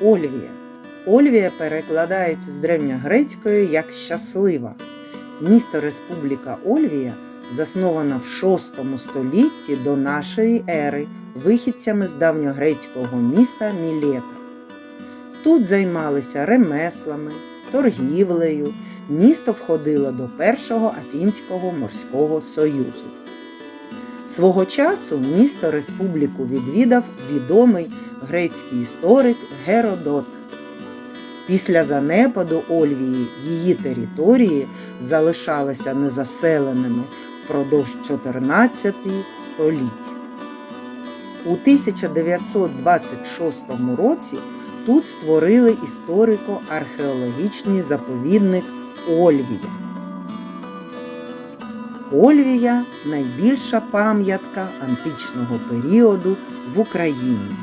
Ольвія. Ольвія перекладається з древньогрецької як щаслива. Місто Республіка Ольвія заснована в VI столітті до нашої ери вихідцями з давньогрецького міста Мілета. Тут займалися ремеслами, торгівлею. Місто входило до Першого Афінського морського союзу. Свого часу місто республіку відвідав відомий грецький історик Геродот. Після занепаду Ольвії її території залишалися незаселеними впродовж 14 століть. У 1926 році тут створили історико-археологічний заповідник Ольвія. Ольвія найбільша пам'ятка античного періоду в Україні.